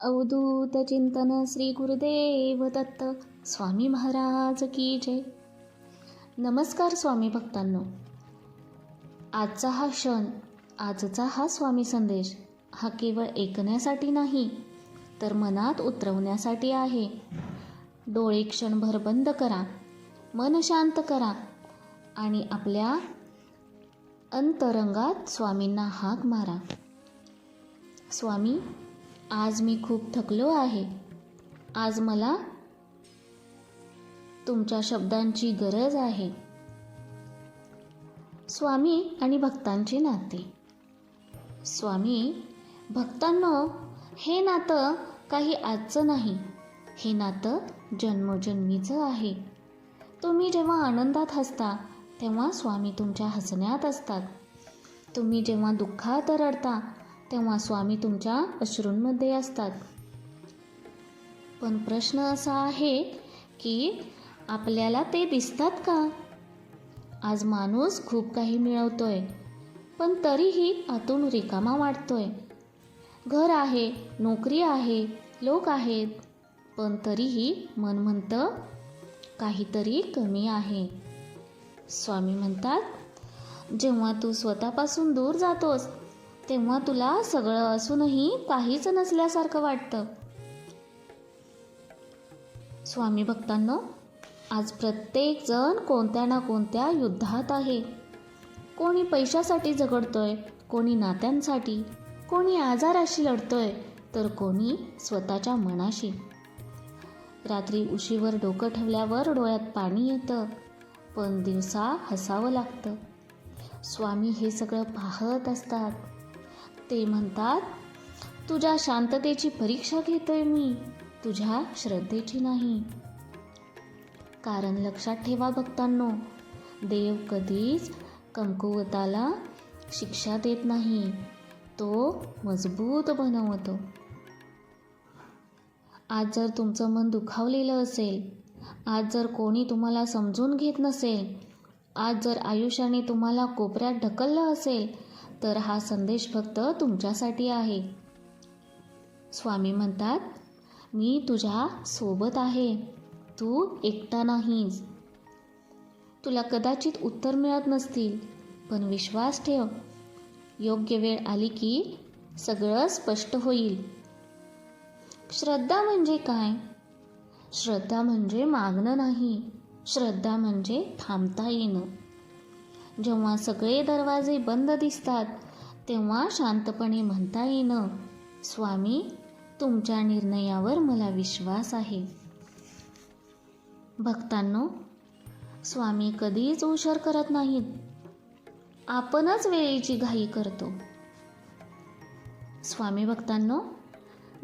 अवधूत चिंतन श्री गुरुदेव दत्त स्वामी महाराज की जय. नमस्कार स्वामी भक्तांनो. आजचा हा क्षण आजचा हा स्वामी संदेश हा केवळ ऐकण्यासाठी नाही तर मनात उतरवण्यासाठी आहे. डोळे क्षणभर बंद करा मन शांत करा आणि आपल्या अंतरंगात स्वामींना हाक मारा. स्वामी आज मी खूप थकलो आहे. आज मला तुमच्या शब्दांची गरज आहे. स्वामी आणि भक्तांचे नाते. स्वामी भक्तांनो हे नातं काही आजचं नाही. हे नातं जन्मोजन्मीचं आहे. तुम्ही जेव्हा आनंदात हसता तेव्हा स्वामी तुमच्या हसण्यात असतात. तुम्ही जेव्हा दुःखात रडता तेव्हा स्वामी तुमच्या अश्रूंमध्ये असतात. पण प्रश्न असा आहे की आपल्याला ते दिसतात का? आज माणूस खूप काही मिळवतोय पण तरीही आतून रिकामा वाटतोय. घर आहे नोकरी आहे लोक आहेत पण तरीही मन म्हणतं काहीतरी कमी आहे. स्वामी म्हणतात जेव्हा तू स्वतःपासून दूर जातोस तेव्हा तुला सगळं असूनही काहीच नसल्यासारखं वाटतं. स्वामी भक्तांनो आज प्रत्येक जण कोणत्या ना कोणत्या युद्धात आहे. कोणी पैशासाठी झगडतोय कोणी नात्यांसाठी कोणी आजाराशी लढतोय तर कोणी स्वतःच्या मनाशी. रात्री उशीवर डोकं ठेवल्यावर डोळ्यात पाणी येतं पण दिवसा हसावं लागतं. स्वामी हे सगळं पाहत असतात. ते म्हणतात तुझ्या शांततेची परीक्षा घेतोय मी तुझ्या श्रद्धेची नाही. कारण लक्षात ठेवा भक्तांनो देव कधीच कमकुवताला शिक्षा देत नाही तो मजबूत बनवतो. आज जर तुमचं मन दुखावलेलं असेल आज जर कोणी तुम्हाला समजून घेत नसेल आज जर आयुष्याने तुम्हाला कोपऱ्यात ढकललं असेल तर हा संदेश फक्त तुमच्यासाठी आहे. स्वामी म्हणतात मी तुझ्या सोबत आहे. तू एकटा नाहीस. तुला कदाचित उत्तर मिळत नसतील पण विश्वास ठेव. योग्य वेळ आली की सगळं स्पष्ट होईल. श्रद्धा म्हणजे काय? श्रद्धा म्हणजे मागणं नाही. श्रद्धा म्हणजे थांबता येणं. जेव्हा सगळे दरवाजे बंद दिसतात तेव्हा शांतपणे म्हणता येणं स्वामी तुमच्या निर्णयावर मला विश्वास आहे. भक्तांनो स्वामी कधीच उशीर करत नाहीत. आपणच वेळेची घाई करतो. स्वामी भक्तांनो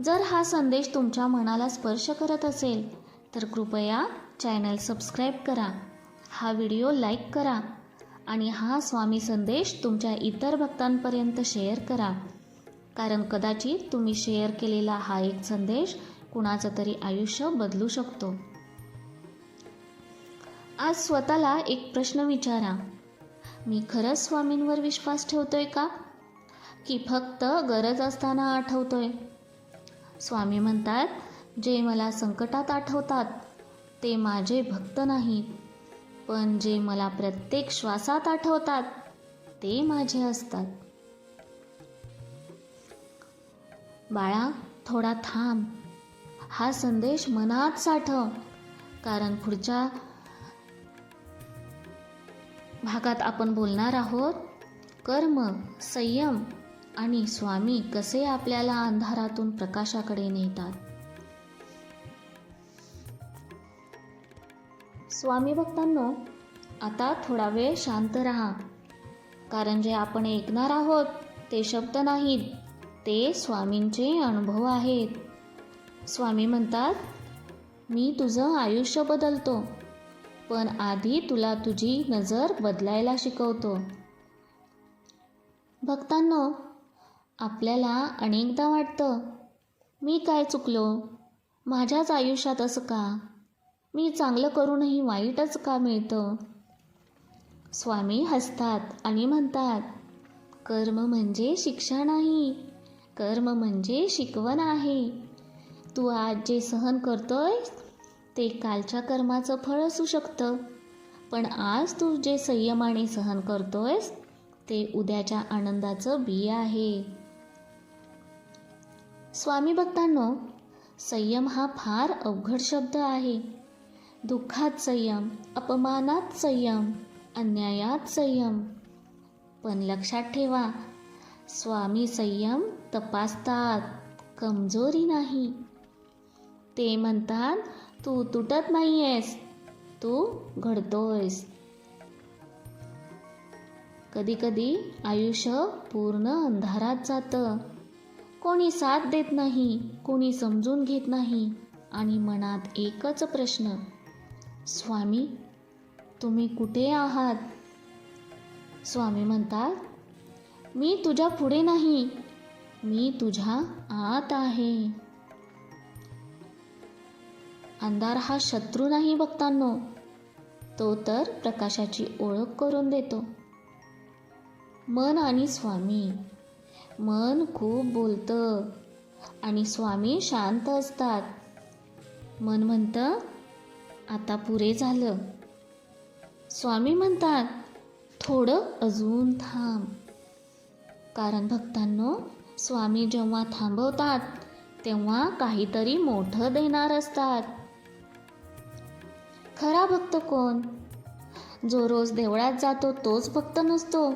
जर हा संदेश तुमच्या मनाला स्पर्श करत असेल तर कृपया चॅनल सबस्क्राईब करा. हा व्हिडिओ लाईक करा. आणि हा स्वामी संदेश तुमच्या इतर भक्तांपर्यंत शेअर करा. कारण कदाचित तुम्ही शेअर केलेला हा एक संदेश कुणाचं तरी आयुष्य बदलू शकतो. आज स्वतःला एक प्रश्न विचारा. मी खरंच स्वामींवर विश्वास ठेवतोय का? की फक्त गरज असताना आठवतोय? स्वामी म्हणतात जे मला संकटात आठवतात ते माझे भक्त नाहीत. पण जे मला प्रत्येक श्वासात आठवतात ते माझे असतात. बाळा थोडा थांब. हा संदेश मनात साठव कारण पुढच्या भागात आपण बोलणार आहोत कर्म संयम आणि स्वामी कसे आपल्याला अंधारातून प्रकाशाकडे नेतात. स्वामी भक्तांनो आता थोडा वेळ शांत राहा. कारण जे आपण ऐकणार आहोत ते शब्द नाहीत ते स्वामींचे अनुभव आहेत. स्वामी म्हणतात मी तुझं आयुष्य बदलतो पण आधी तुला तुझी नजर बदलायला शिकवतो. भक्तांनो आपल्याला अनेकदा वाटतं मी काय चुकलो? माझ्याच आयुष्यात असं का? मी चांगलं करूनही वाईटच का मिळतं? स्वामी हसतात आणि म्हणतात कर्म म्हणजे शिक्षा नाही कर्म म्हणजे शिकवण आहे. तू आज जे सहन करतोय ते कालच्या कर्माचं फळ असू शकतं. पण आज तू जे संयमाने सहन करतोयस ते उद्याच्या आनंदाचं बी आहे. स्वामी भक्तांनो संयम हा फार अवघड शब्द आहे. दुःखात संयम अपमानात संयम अन्यायात संयम. पण लक्षात ठेवा स्वामी संयम तपासतात कमजोरी नाही. ते म्हणतात तू तुटत नाही आहेस तू घडतोयस. कधीकधी आयुष्य पूर्ण अंधारात जातं. कोणी साथ देत नाही कोणी समजून घेत नाही. आणि मनात एकच प्रश्न स्वामी तुम्ही कुठे आहात? स्वामी म्हणतात मी तुझ्या पुढे नाही मी तुझ्या आत आहे. अंधार हा शत्रू नाही बघतांनो तो तर प्रकाशाची ओळख करून देतो. मन आणि स्वामी मन खूप बोलतं आणि स्वामी शांत असतात. मन म्हणतं आता पुरे झालं. स्वामी म्हणतात थोडं अजून थांब. कारण भक्तांनो स्वामी जेव्हा थांबवतात तेव्हा काहीतरी मोठं देणार असतात. खरा भक्त कोण? जो रोज देवळात जातो तोच भक्त नसतो.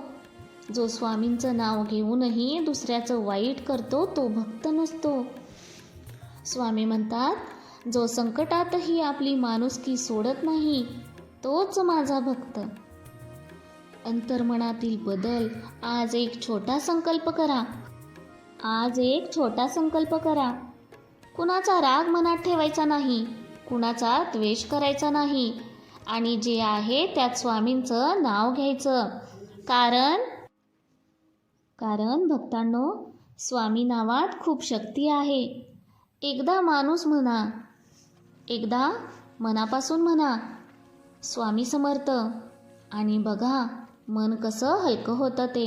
जो स्वामींचं नाव घेऊनही दुसऱ्याचं वाईट करतो तो भक्त नसतो. स्वामी म्हणतात जो संकटातही आपली माणुसकी सोडत नाही तोच माझा भक्त. अंतर्मनातील बदल आज एक छोटा संकल्प करा. आज एक छोटा संकल्प करा. कुणाचा राग मनात ठेवायचा नाही कुणाचा द्वेष करायचा नाही आणि जे आहे त्यात स्वामींचं नाव घ्यायचं. कारण कारण भक्तांनो स्वामी नावात खूप शक्ती आहे. एकदा माणूस म्हणा एकदा मनापासून म्हणा स्वामी समर्थ आणि बघा मन कसं हलकं होतं ते.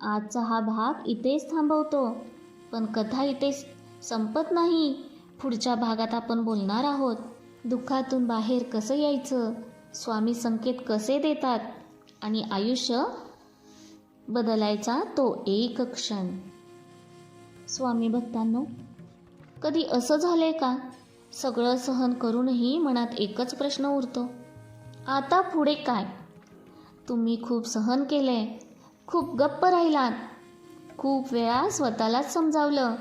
आजचा हा भाग इथेच थांबवतो पण कथा इथेच संपत नाही. पुढच्या भागात आपण बोलणार आहोत दुःखातून बाहेर कसं यायचं स्वामी संकेत कसे देतात आणि आयुष्य बदलायचा तो एक क्षण. स्वामी भक्तांनो कधी असं झालंय का? सगळं सहन करूनही मनात एकच प्रश्न उरतो. आता पुढे काय? तुम्ही खूप सहन केलंय. खूप गप्प राहिलात. खूप वेळा स्वतःलाच समजावलं.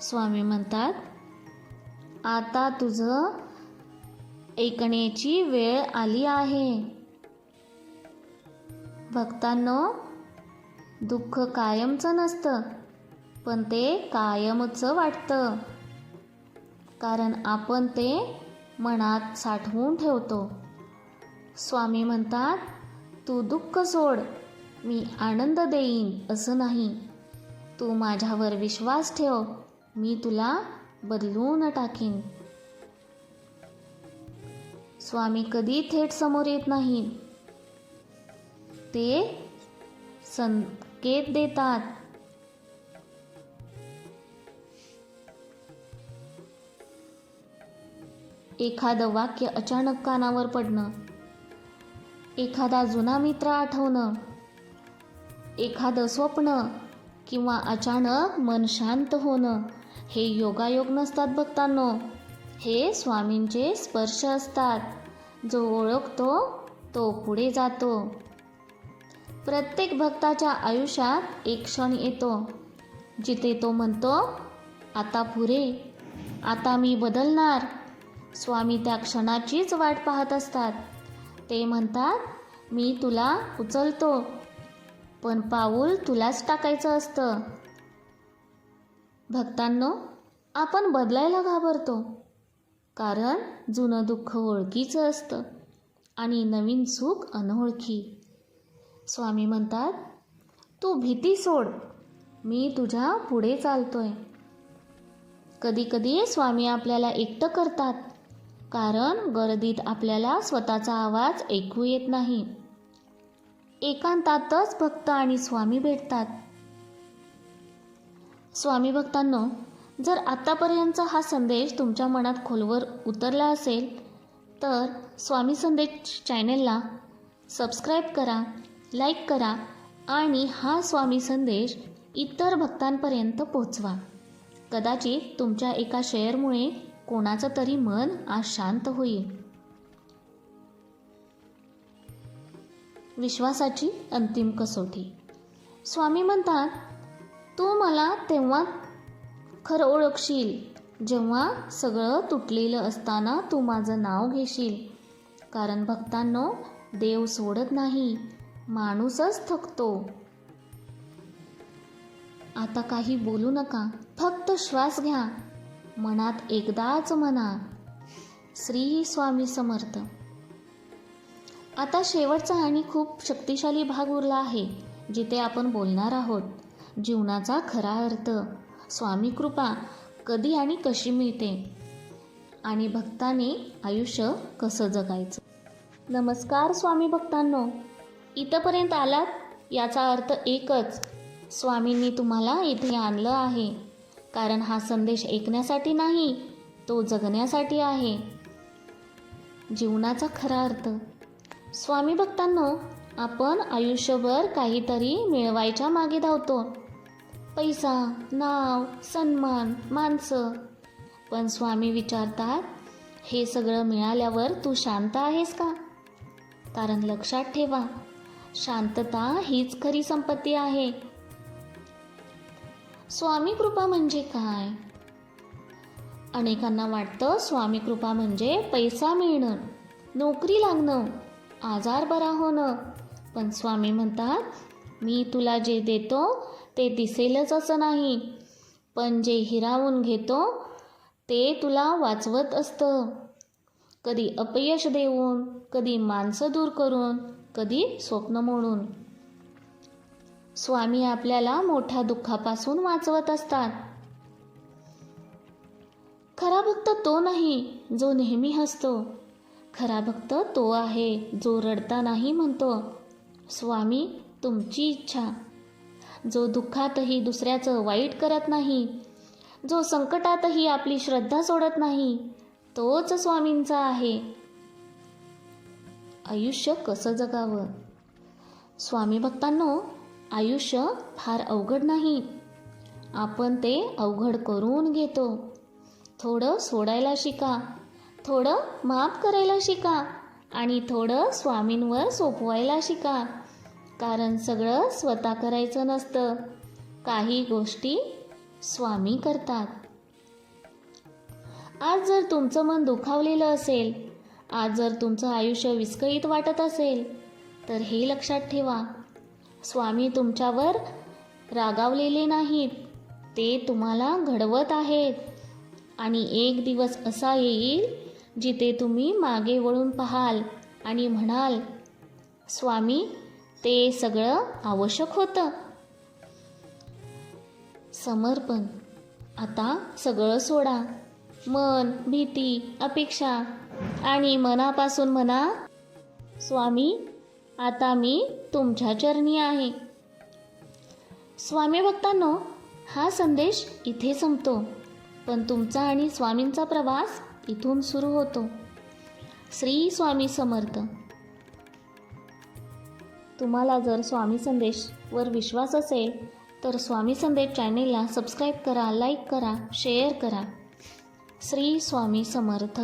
स्वामी म्हणतात आता तुझं ऐकण्याची वेळ आली आहे. भक्तांनो दुःख कायमचं नसतं. पण ते कायमच वाटतं. कारण आपण ते मनात साठवून ठेवतो. स्वामी म्हणतात तू दुःख सोड मी आनंद देईन असं नाही. तू माझ्यावर विश्वास ठेव मी तुला बदलून टाकीन. स्वामी कधी थेट समोर येत नाही. ते संकेत देतात. एखादं वाक्य अचानक कानावर पडणं. एखादा जुना मित्र आठवणं. एखादं स्वप्न किंवा अचानक मन शांत होणं. हे योगायोग नसतात भक्तांनो हे स्वामींचे स्पर्श असतात. जो ओळखतो तो पुढे जातो. प्रत्येक भक्ताच्या आयुष्यात एक क्षण येतो. जिथे तो म्हणतो आता पुरे. आता मी बदलणार. स्वामी त्या क्षणाचीच वाट पाहत असतात. ते म्हणतात मी तुला उचलतो पण पाऊल तुलाच टाकायचं असतं. भक्तांनो आपण बदलायला घाबरतो कारण जुनं दुःख ओळखीचं असतं आणि नवीन सुख अनोळखी. स्वामी म्हणतात तू भीती सोड मी तुझ्या पुढे चालतोय. कधीकधी स्वामी आपल्याला एकटं करतात कारण गर्दीत आपल्याला स्वतःचा आवाज ऐकू येत नाही. एकांतातच भक्त आणि स्वामी भेटतात. स्वामी भक्तांनो जर आत्तापर्यंतचा हा संदेश तुमच्या मनात खोलवर उतरला असेल तर स्वामी संदेश चॅनेलला सबस्क्राईब करा लाईक करा आणि हा स्वामी संदेश इतर भक्तांपर्यंत पोचवा कदाचित तुमच्या एका शेअरमुळे कोणाचं तरी मन आज शांत होईल. विश्वासाची अंतिम कसोटी. स्वामी म्हणतात तू मला तेव्हा खरं ओळखशील जेव्हा सगळं तुटलेलं असताना तू माझं नाव घेशील. कारण भक्तांनो देव सोडत नाही माणूसच थकतो. आता काही बोलू नका फक्त श्वास घ्या. मनात एकदाच म्हणा श्री स्वामी समर्थ. आता शेवटचा आणि खूप शक्तिशाली भाग उरला आहे जिथे आपण बोलणार आहोत. जीवनाचा खरा अर्थ स्वामी कृपा कधी आणि कशी मिळते? आणि भक्ताने आयुष्य कसं जगायचं? नमस्कार स्वामी भक्तांनो. इथंपर्यंत आलात याचा अर्थ एकच. स्वामींनी तुम्हाला इथे आणलं आहे. कारण हा संदेश ऐकण्यासाठी नाही तो जगण्यासाठी आहे. जीवनाचा खरा अर्थ. स्वामी भक्तांनो आपण आयुष्यभर काहीतरी मिळवायच्या मागे धावतो. पैसा नाव सन्मान माणसं. पण स्वामी विचारतात हे सगळं मिळाल्यावर तू शांत आहेस का? कारण लक्षात ठेवा शांतता हीच खरी संपत्ती आहे. स्वामी कृपा म्हणजे काय? अनेकांना वाटतं स्वामी कृपा म्हणजे पैसा मिळणं नोकरी लागणं आजार बरा होणं. पण स्वामी म्हणतात मी तुला जे देतो ते दिसेलच असं नाही. पण जे हिरावून घेतो ते तुला वाचवत असतं. कधी अपयश देऊन कधी माणसं दूर करून कधी स्वप्न मोडून. स्वामी आपल्याला मोठ्या दुःखापासून वाचवत असतात. खरा भक्त तो नाही जो नेहमी हसतो. खरा भक्त तो आहे जो रडता नाही म्हणतो. स्वामी तुमची इच्छा. जो दुःखातही दुसऱ्याचं वाईट करत नाही जो संकटातही आपली श्रद्धा सोडत नाही तोच स्वामींचा आहे. आयुष्य कसं जगावं? स्वामी भक्तांनो आयुष्य फार अवघड नाही. आपण ते अवघड करून घेतो. थोडं सोडायला शिका. थोडं माफ करायला शिका. आणि थोडं स्वामींवर सोपवायला शिका. कारण सगळं स्वतः करायचं नसतं. काही गोष्टी स्वामी करतात. आज जर तुमचं मन दुखावलेलं असेल आज जर तुमचं आयुष्य विस्कळीत वाटत असेल तर हे लक्षात ठेवा. स्वामी तुमच्यावर रागावलेले नाहीत. ते तुम्हाला घडवत आहेत. आणि एक दिवस असा येईल जिथे तुम्ही मागे वळून पाहाल आणि म्हणाल स्वामी ते सगळं आवश्यक होतं. समर्पण. आता सगळं सोडा. मन भीती अपेक्षा आणि मनापासून म्हणा स्वामी आता मी तुमच्या चरणी आहे. स्वामी भक्तांनो हा संदेश इथे संपतो. पण तुमचा आणि स्वामींचा प्रवास इथून सुरू होतो. श्री स्वामी समर्थ. तुम्हाला जर स्वामी संदेशवर विश्वास असेल तर स्वामी संदेश चॅनेलला सबस्क्राईब करा लाईक करा शेअर करा. श्री स्वामी समर्थ.